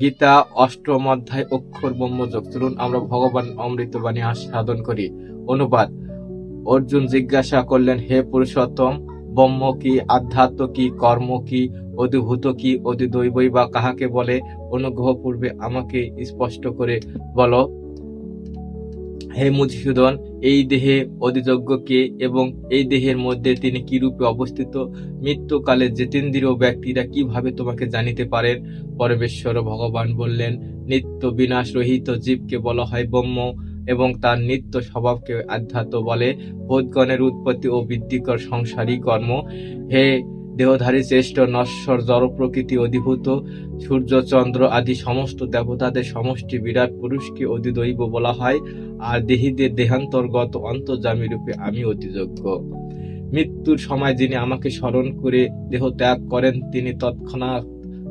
গীতা, অষ্টম অধ্যায়, অক্ষর ব্রহ্মযোগ চলুন আমরা ভগবান অমৃতবাণী আস্বাদন করি। অনুবাদ। অর্জুন জিজ্ঞাসা করলেন, হে পুরুষোত্তম, ব্রহ্ম কি, আধ্যাত্ম কি, কর্ম কি, অধিভূত কি, অধিদৈবই বা কাহাকে বলে? অনুগ্রহ পূর্বে আমাকে স্পষ্ট করে বলো। হে মধুসূদন এই দেহে অধিযোগ্য কে এবং এই দেহের মধ্যে তিনি কি রূপে অবস্থিত? মৃত্যুকালে জেতেন্দ্রীয় ব্যক্তিরা কীভাবে তোমাকে জানিতে পারেন? পরমেশ্বর ভগবান বললেন, নিত্য বিনাশ রহিত জীবকে বলা হয় ব্রহ্ম এবং তার নিত্য স্বভাবকে আধ্যাত্ম বলে। বোধগণের উৎপত্তি ও বৃদ্ধিকর সংসারী কর্ম। হে দেহধারী শ্রেষ্ঠ নশ্বর, জড় প্রকৃতি অধিভূত, সূর্য, চন্দ্র আদি সমস্ত দেবতাদের সমষ্টি বিরাট পুরুষকে অধিদৈব বলা হয়, আর দেহীদের দেহান্তর্গত অন্তর্জামী রূপে আমি অতিযোগ্য। মৃত্যুর সময় যিনি আমাকে স্মরণ করে দেহ ত্যাগ করেন, তিনি তৎক্ষণাৎ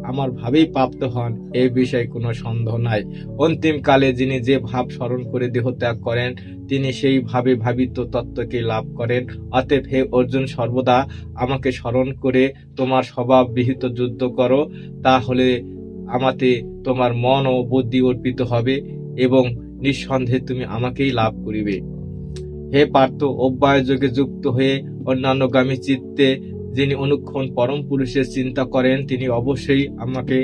আমার ভাবেই প্রাপ্ত হন এই বিষয়ে কোনো সন্দেহ নাই। অন্তিম কালে যিনি যে ভাব স্মরণ করে দেহ ত্যাগ করেন, তিনি সেই ভাবে ভাবিত তত্ত্বকে লাভ করেন। অতএব হে অর্জুন, সর্বদা আমাকে স্মরণ করে তোমার স্বভাব বিহিত যুদ্ধ করো, তাহলে আমাতে তোমার মন ও বুদ্ধি অর্পিত হবে এবং নিঃসন্দেহে তুমি আমাকেই লাভ করিবে। হে পার্থ অব্যয় যোগে যুক্ত হয়ে অন্যান্য গামী চিত্তে যিনি অনুক্ষণ পরম পুরুষের চিন্তা করেন, তিনি অবশ্যই আমাকে,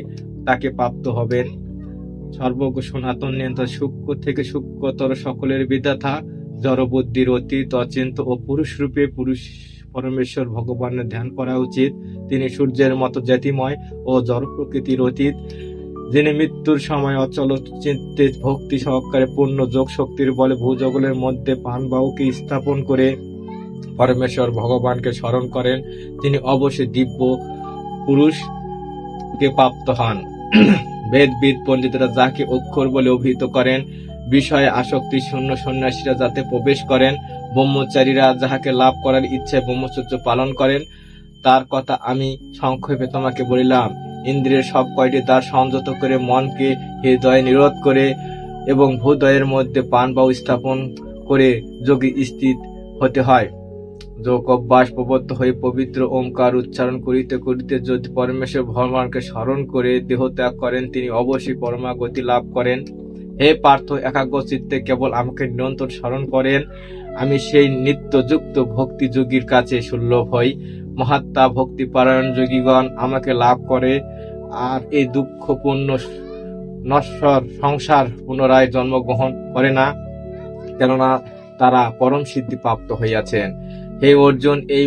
তাকে প্রাপ্ত হবেন। সর্বজ্ঞ সনাতন নিয়ন্ত্রণ সূক্ষ্ম থেকে সূক্ষ্মতর সকলের বিধাতা, জড়বুদ্ধির অতীত, অচিন্ত ও পুরুষ রূপে পুরুষ পরমেশ্বর ভগবানের ধ্যান করা উচিত। তিনি সূর্যের মতো জ্যোতিময় ও জড় প্রকৃতির অতীত। যিনি মৃত্যুর সময় অচল চিন্তে ভক্তি সহকারে পূর্ণ যোগ শক্তির বলে ভূজগলের মধ্যে পানবাহুকে স্থাপন করে পরমেশ্বর ভগবানকে স্মরণ করেন, তিনি অবশ্যই দিব্য পুরুষকে প্রাপ্ত হন। বেদবিদ, পণ্ডিতরা যাকে অক্ষর বলে অভিহিত করেন, বিষয়ে আসক্তি, শূন্য সন্ন্যাসীরা যাতে প্রবেশ করেন, ব্রহ্মচারীরা যাহাকে লাভ করার ইচ্ছে ব্রহ্মচর্য পালন করেন, তার কথা আমি সংক্ষেপে তোমাকে বলিলাম। ইন্দ্রিয়ের সব কয়টি দ্বার সংযত করে মনকে হৃদয়ে নিরোধ করে এবং ভূদয়ের মধ্যে পান বা স্থাপন করে যোগী স্থিত হতে হয়। যোগ অভ্যাস প্রবদ্ধ হয়ে পবিত্র ওমকার উচ্চারণ করিতে করিতে যদি পরমেশ্বর ভগবানকে স্মরণ করে দেহ ত্যাগ করেন, তিনি অবশ্যই পরমাগতি লাভ করেন। হে পার্থ একাগ্র চিত্তে কেবল আমাকে নিরন্তর স্মরণ করেন। আমি সেই নিত্যযুক্ত ভক্তি যোগীর কাছে সুলভ হই। মহাত্মা ভক্তি পারায়ণ যোগীগণ আমাকে লাভ করে। আর এই দুঃখপূর্ণ নশ্বর সংসার পুনরায় জন্মগ্রহণ করে না, কেননা তারা পরম সিদ্ধি প্রাপ্ত হইয়াছেন। হে অর্জুন এই